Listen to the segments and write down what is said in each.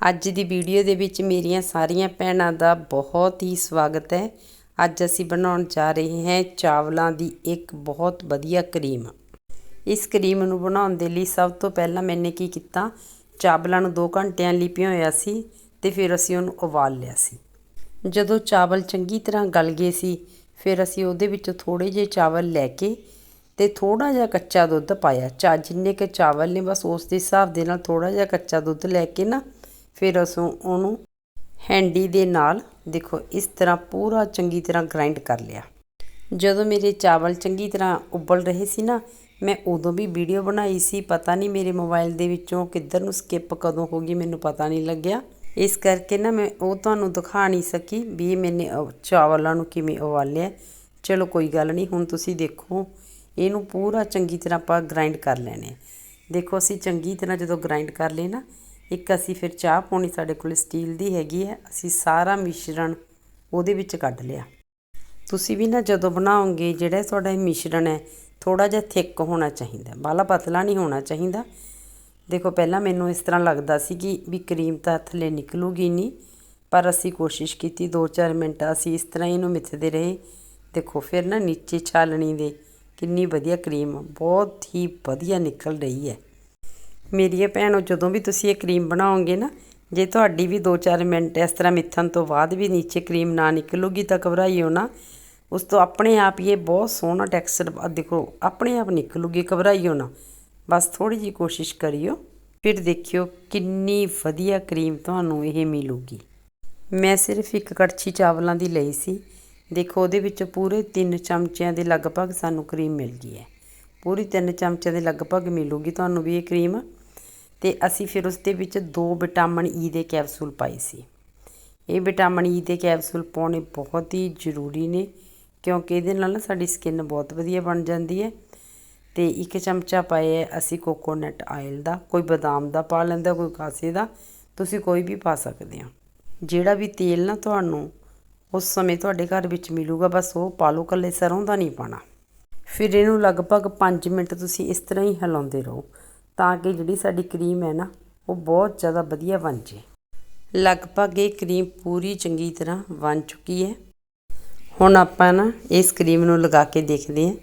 ਅੱਜ ਦੀ ਵੀਡੀਓ ਦੇ ਵਿੱਚ ਮੇਰੀਆਂ ਸਾਰੀਆਂ ਭੈਣਾਂ ਦਾ ਬਹੁਤ ਹੀ ਸਵਾਗਤ ਹੈ। ਅੱਜ ਅਸੀਂ ਬਣਾਉਣ ਜਾ ਰਹੇ ਹਾਂ ਚਾਵਲਾਂ ਦੀ ਇੱਕ ਬਹੁਤ ਵਧੀਆ ਕਰੀਮ। ਇਸ ਕਰੀਮ ਨੂੰ ਬਣਾਉਣ ਦੇ ਲਈ ਸਭ ਤੋਂ ਪਹਿਲਾਂ ਮੈਨੇ ਕੀ ਕੀਤਾ? ਚਾਵਲਾਂ ਨੂੰ 2 ਘੰਟਿਆਂ ਲਈ ਭਿਓਇਆ ਸੀ ਤੇ ਫਿਰ ਅਸੀਂ ਉਹਨੂੰ ਉਬਾਲ ਲਿਆ ਸੀ। ਜਦੋਂ ਚਾਵਲ ਚੰਗੀ ਤਰ੍ਹਾਂ ਗਲ ਗਏ ਸੀ, ਫਿਰ ਅਸੀਂ ਉਹਦੇ ਵਿੱਚੋਂ ਥੋੜੇ ਜਿਹੇ ਚਾਵਲ ਲੈ ਕੇ ਤੇ ਥੋੜਾ ਜਿਹਾ ਕੱਚਾ ਦੁੱਧ ਪਾਇਆ। ਚਾ, ਜਿੰਨੇ ਕੁ ਚਾਵਲ ਨੇ ਬਸ ਉਸ ਦੇ ਹਿਸਾਬ ਦੇ ਨਾਲ ਥੋੜਾ ਜਿਹਾ ਕੱਚਾ ਦੁੱਧ ਲੈ ਕੇ ਨਾ ਫਿਰ ਅਸੀਂ ਉਹਨੂੰ ਹੈਂਡੀ ਦੇ ਨਾਲ ਦੇਖੋ ਇਸ ਤਰ੍ਹਾਂ ਪੂਰਾ ਚੰਗੀ ਤਰ੍ਹਾਂ ਗ੍ਰਾਈਂਡ ਕਰ ਲਿਆ। ਜਦੋਂ ਮੇਰੇ ਚਾਵਲ ਚੰਗੀ ਤਰ੍ਹਾਂ ਉਬਲ ਰਹੇ ਸੀ ਨਾ, ਮੈਂ ਉਦੋਂ ਵੀ ਵੀਡੀਓ ਬਣਾਈ ਸੀ, ਪਤਾ ਨਹੀਂ ਮੇਰੇ ਮੋਬਾਈਲ ਦੇ ਵਿੱਚੋਂ ਕਿੱਧਰ ਨੂੰ ਸਕਿਪ ਕਦੋਂ ਹੋ ਗਈ ਮੈਨੂੰ ਪਤਾ ਨਹੀਂ ਲੱਗਿਆ। ਇਸ ਕਰਕੇ ਨਾ ਮੈਂ ਉਹ ਤੁਹਾਨੂੰ ਦਿਖਾ ਨਹੀਂ ਸਕੀ ਵੀ ਮੈਨੇ ਚਾਵਲਾਂ ਨੂੰ ਕਿਵੇਂ ਉਬਾਲਿਆ। ਚਲੋ ਕੋਈ ਗੱਲ ਨਹੀਂ, ਹੁਣ ਤੁਸੀਂ ਦੇਖੋ, ਇਹਨੂੰ ਪੂਰਾ ਚੰਗੀ ਤਰ੍ਹਾਂ ਆਪਾਂ ਗ੍ਰਾਈਂਡ ਕਰ ਲੈਣੇ। ਦੇਖੋ ਅਸੀਂ ਚੰਗੀ ਤਰ੍ਹਾਂ ਜਦੋਂ ਗ੍ਰਾਈਂਡ ਕਰ ਲਏ ਨਾ ਇੱਕ ਅਸੀਂ ਫਿਰ ਚਾਹ ਪਾਉਣੀ ਸਾਡੇ ਕੋਲ ਸਟੀਲ ਦੀ ਹੈਗੀ ਹੈ, ਅਸੀਂ ਸਾਰਾ ਮਿਸ਼ਰਣ ਉਹਦੇ ਵਿੱਚ ਕੱਢ ਲਿਆ। ਤੁਸੀਂ ਵੀ ਨਾ ਜਦੋਂ ਬਣਾਓਗੇ, ਜਿਹੜਾ ਤੁਹਾਡਾ ਇਹ ਮਿਸ਼ਰਣ ਹੈ ਥੋੜਾ ਜਿਹਾ ਥਿੱਕ ਹੋਣਾ ਚਾਹੀਦਾ, ਬਾਲਾ ਪਤਲਾ ਨਹੀਂ ਹੋਣਾ ਚਾਹੀਦਾ। ਦੇਖੋ, ਪਹਿਲਾਂ ਮੈਨੂੰ ਇਸ ਤਰ੍ਹਾਂ ਲੱਗਦਾ ਸੀ ਕਿ ਵੀ ਕਰੀਮ ਤਾਂ ਥੱਲੇ ਨਿਕਲੂਗੀ ਨਹੀਂ, ਪਰ ਅਸੀਂ ਕੋਸ਼ਿਸ਼ ਕੀਤੀ 2-4 ਮਿੰਟ ਅਸੀਂ ਇਸ ਤਰ੍ਹਾਂ ਇਹਨੂੰ ਮਿੱਥਦੇ ਰਹੇ। ਦੇਖੋ, ਫਿਰ ਨਾ ਨੀਚੇ ਛਾਲਣੀ ਦੇ ਕਿੰਨੀ ਵਧੀਆ ਕਰੀਮ, ਬਹੁਤ ਹੀ ਵਧੀਆ ਨਿਕਲ ਰਹੀ ਹੈ। ਮੇਰੀਏ ਭੈਣੋ ਜਦੋਂ ਵੀ ਤੁਸੀਂ ਇਹ ਕਰੀਮ ਬਣਾਓਗੇ ਨਾ, ਜੇ ਤੁਹਾਡੀ ਵੀ 2-4 ਮਿੰਟ ਇਸ ਤਰ੍ਹਾਂ ਮਿੱਥਣ ਤੋਂ ਬਾਅਦ ਵੀ ਨੀਚੇ ਕਰੀਮ ਨਾ ਨਿਕਲੂਗੀ ਤਾਂ ਘਬਰਾਈਓ ਨਾ। ਉਸ ਤੋਂ ਆਪਣੇ ਆਪ ਹੀ ਇਹ ਬਹੁਤ ਸੋਹਣਾ ਟੈਕਸਚਰ ਦੇਖੋ, ਆਪਣੇ ਆਪ ਨਿਕਲੂਗੀ, ਘਬਰਾਈਓ ਨਾ। ਬਸ ਥੋੜੀ ਜੀ ਕੋਸ਼ਿਸ਼ ਕਰਿਓ, ਫਿਰ ਦੇਖਿਓ ਕਿੰਨੀ ਵਧੀਆ ਕਰੀਮ ਤੁਹਾਨੂੰ ਇਹ ਮਿਲੂਗੀ। ਮੈਂ ਸਿਰਫ ਇੱਕ ਕੜਛੀ ਚਾਵਲਾਂ ਦੀ ਲਈ ਸੀ। ਦੇਖੋ, ਉਹਦੇ ਵਿੱਚ ਪੂਰੇ 3 ਚਮਚਿਆਂ ਦੇ ਲਗਭਗ ਸਾਨੂੰ ਕਰੀਮ ਮਿਲ ਗਈ ਹੈ। ਪੂਰੀ 3 ਚਮਚਿਆਂ ਦੇ ਲਗਭਗ ਮਿਲੂਗੀ ਤੁਹਾਨੂੰ ਵੀ ਇਹ ਕਰੀਮ। ਤੇ ਅਸੀਂ ਫਿਰ ਉਸ ਦੇ ਵਿੱਚ ਦੋ ਵਿਟਾਮਿਨ ਈ ਦੇ ਕੈਪਸੂਲ ਪਾਏ ਸੀ। ਇਹ ਵਿਟਾਮਿਨ ਈ ਦੇ ਕੈਪਸੂਲ ਪਾਉਣੇ ਬਹੁਤ ਹੀ ਜ਼ਰੂਰੀ ਨੇ, ਕਿਉਂਕਿ ਇਹਦੇ ਨਾਲ ਨਾ ਸਾਡੀ ਸਕਿਨ ਬਹੁਤ ਵਧੀਆ ਬਣ ਜਾਂਦੀ ਹੈ। ਤੇ ਇੱਕ ਚਮਚਾ ਪਾਇਆ ਅਸੀਂ ਕੋਕੋਨਟ ਆਇਲ ਦਾ, ਕੋਈ ਬਦਾਮ ਦਾ ਪਾ ਲੈਂਦਾ, ਕੋਈ ਕਾਸੇ ਦਾ, ਤੁਸੀਂ ਕੋਈ ਵੀ ਪਾ ਸਕਦੇ ਹੋ। ਜਿਹੜਾ ਵੀ ਤੇਲ ਨਾ ਤੁਹਾਨੂੰ ਉਸ ਸਮੇਂ ਤੁਹਾਡੇ ਘਰ ਵਿੱਚ ਮਿਲੂਗਾ, ਬਸ ਉਹ ਪਾ ਲਓ ਕੱਲੇ ਸਰੋਂ ਦਾ ਨਹੀਂ ਪਾਣਾ ਫਿਰ ਇਹਨੂੰ ਲਗਭਗ 5 ਮਿੰਟ ਤੁਸੀਂ ਇਸ ਤਰ੍ਹਾਂ ਹੀ ਹਿਲਾਉਂਦੇ ਰਹੋ। ਤਾਂ ਕਿ ਜਿਹੜੀ ਸਾਡੀ ਕਰੀਮ ਹੈ ਨਾ, ਉਹ ਬਹੁਤ ਜ਼ਿਆਦਾ ਵਧੀਆ ਬਣ ਜੇ ਲਗਭਗ ਇਹ ਕਰੀਮ ਪੂਰੀ ਚੰਗੀ ਤਰ੍ਹਾਂ ਬਣ ਚੁੱਕੀ ਹੈ। ਹੁਣ ਆਪਾਂ ਨਾ ਇਸ ਕਰੀਮ ਨੂੰ ਲਗਾ ਕੇ ਦੇਖਦੇ ਹਾਂ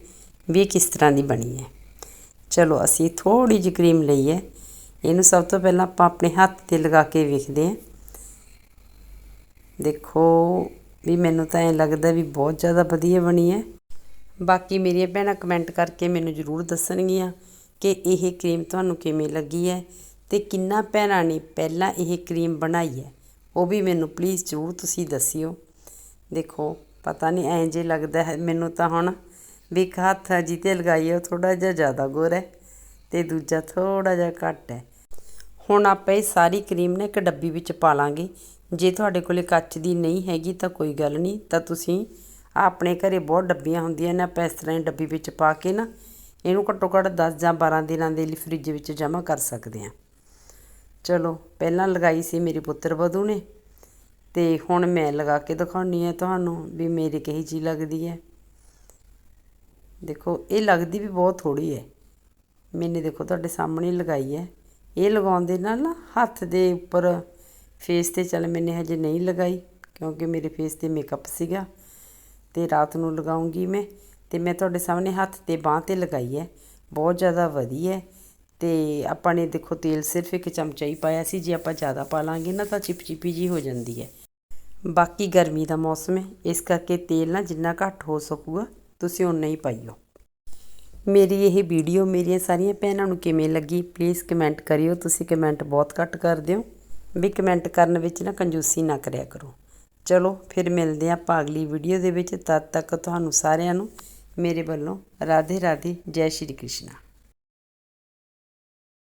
ਵੀ ਇਹ ਕਿਸ ਤਰ੍ਹਾਂ ਦੀ ਬਣੀ ਹੈ। ਚਲੋ, ਅਸੀਂ ਥੋੜੀ ਜਿਹੀ ਕਰੀਮ ਲਈ ਹੈ। ਇਹਨੂੰ ਸਭ ਤੋਂ ਪਹਿਲਾਂ ਆਪਾਂ ਆਪਣੇ ਹੱਥ ਤੇ ਲਗਾ ਕੇ ਵੇਖਦੇ ਹਾਂ। ਦੇਖੋ ਵੀ ਮੈਨੂੰ ਤਾਂ ਐਂ ਲੱਗਦਾ ਵੀ ਬਹੁਤ ਜ਼ਿਆਦਾ ਵਧੀਆ ਬਣੀ ਹੈ। ਬਾਕੀ ਮੇਰੀਆਂ ਭੈਣਾਂ ਕਮੈਂਟ ਕਰਕੇ ਮੈਨੂੰ ਜ਼ਰੂਰ ਦੱਸਣਗੀਆਂ। ਕਿ ਇਹ ਕਰੀਮ ਤੁਹਾਨੂੰ ਕਿਵੇਂ ਲੱਗੀ ਹੈ ਤੇ ਕਿੰਨਾ ਭੈਣਾਂ ਨੇ ਪਹਿਲਾਂ ਇਹ ਕਰੀਮ ਬਣਾਈ ਹੈ, ਉਹ ਵੀ ਮੈਨੂੰ ਪਲੀਜ਼ ਜ਼ਰੂਰ ਤੁਸੀਂ ਦੱਸਿਓ। ਦੇਖੋ, ਪਤਾ ਨਹੀਂ, ਐਂ ਜੇ ਲੱਗਦਾ ਹੈ, ਮੈਨੂੰ ਤਾਂ ਹੁਣ ਵੀ ਇੱਕ ਹੱਥ ਜੀ ਤੇ ਲਗਾਈ ਹੈ, ਉਹ ਥੋੜਾ ਜਿਹਾ ਜ਼ਿਆਦਾ ਗੋਰ ਹੈ ਤੇ ਦੂਜਾ ਥੋੜਾ ਜਿਹਾ ਘੱਟ ਹੈ। ਹੁਣ ਆਪਾਂ ਇਹ ਸਾਰੀ ਕਰੀਮ ਨੇ ਇੱਕ ਡੱਬੀ ਵਿੱਚ ਪਾ ਲਾਂਗੇ। ਜੇ ਤੁਹਾਡੇ ਕੋਲੇ ਕੱਚ ਦੀ ਨਹੀਂ ਹੈਗੀ ਤਾਂ ਕੋਈ ਗੱਲ ਨਹੀਂ, ਤਾਂ ਤੁਸੀਂ ਆਪਣੇ ਘਰੇ ਬਹੁਤ ਡੱਬੀਆਂ ਹੁੰਦੀਆਂ ਨੇ, ਆਪਾਂ ਇਸ ਤਰ੍ਹਾਂ ਹੀ ਡੱਬੀ ਵਿੱਚ ਪਾ ਕੇ ਨਾ ਇਹਨੂੰ ਘੱਟੋ ਘੱਟ 10 ਜਾਂ 12 ਦਿਨਾਂ ਦੇ ਲਈ ਫ੍ਰਿਜ ਵਿੱਚ ਜਮ੍ਹਾਂ ਕਰ ਸਕਦੇ ਹਾਂ। ਚਲੋ, ਪਹਿਲਾਂ ਲਗਾਈ ਸੀ ਮੇਰੇ ਪੁੱਤਰ ਵਧੂ ਨੇ। ਤੇ ਹੁਣ ਮੈਂ ਲਗਾ ਕੇ ਦਿਖਾਉਣੀ ਹੈ ਤੁਹਾਨੂੰ ਵੀ ਮੇਰੀ ਕਹੀ ਜੀ ਲੱਗਦੀ ਹੈ। ਦੇਖੋ, ਇਹ ਲੱਗਦੀ ਵੀ ਬਹੁਤ ਥੋੜੀ ਹੈ। ਮੈਨੇ ਦੇਖੋ ਤੁਹਾਡੇ ਸਾਹਮਣੇ ਲਗਾਈ ਹੈ। ਇਹ ਲਗਾਉਣ ਦੇ ਨਾਲ ਨਾ ਹੱਥ ਦੇ ਉੱਪਰ ਫੇਸ ਤੇ ਚੱਲ ਮੈਨੇ ਹਜੇ ਨਹੀਂ ਲਗਾਈ, ਕਿਉਂਕਿ ਮੇਰੇ ਫੇਸ ਤੇ ਮੇਕਅਪ ਸੀਗਾ। ਤੇ ਰਾਤ ਨੂੰ ਲਗਾਉਂਗੀ ਮੈਂ। ਅਤੇ ਮੈਂ ਤੁਹਾਡੇ ਸਾਹਮਣੇ ਹੱਥ ਤੇ ਬਾਂਹ ਤੇ ਲਗਾਈ ਹੈ। ਬਹੁਤ ਜ਼ਿਆਦਾ ਵਧੀਆ ਅਤੇ ਆਪਾਂ ਨੇ ਦੇਖੋ ਤੇਲ ਸਿਰਫ ਇੱਕ ਚਮਚਾ ਹੀ ਪਾਇਆ ਸੀ। ਜੇ ਆਪਾਂ ਜ਼ਿਆਦਾ ਪਾ ਲਾਂਗੇ ਨਾ ਤਾਂ ਚਿਪਚਿਪੀ ਜੀ ਹੋ ਜਾਂਦੀ ਹੈ। ਬਾਕੀ ਗਰਮੀ ਦਾ ਮੌਸਮ ਹੈ। ਇਸ ਕਰਕੇ ਤੇਲ ਨਾ ਜਿੰਨਾ ਘੱਟ ਹੋ ਸਕੂਗਾ, ਤੁਸੀਂ ਉਨਾ ਹੀ ਪਾਈਓ। ਮੇਰੀ ਇਹ ਵੀਡੀਓ ਮੇਰੀਆਂ ਸਾਰੀਆਂ ਭੈਣਾਂ ਨੂੰ ਕਿਵੇਂ ਲੱਗੀ ਪਲੀਜ਼ ਕਮੈਂਟ ਕਰਿਓ। ਤੁਸੀਂ ਕਮੈਂਟ ਬਹੁਤ ਘੱਟ ਕਰਦੇ ਹੋ। ਵੀ ਕਮੈਂਟ ਕਰਨ ਵਿੱਚ ਨਾ ਕੰਜੂਸੀ ਨਾ ਕਰਿਆ ਕਰੋ। ਚਲੋ, ਫਿਰ ਮਿਲਦੇ ਆਂ ਆਪਾਂ ਅਗਲੀ ਵੀਡੀਓ ਦੇ ਵਿੱਚ। ਤਦ ਤੱਕ ਤੁਹਾਨੂੰ ਸਾਰਿਆਂ ਨੂੰ ਮੇਰੇ ਵੱਲੋਂ ਰਾਧੇ ਰਾਧੇ ਜੈ ਸ਼੍ਰੀ ਕ੍ਰਿਸ਼ਨ।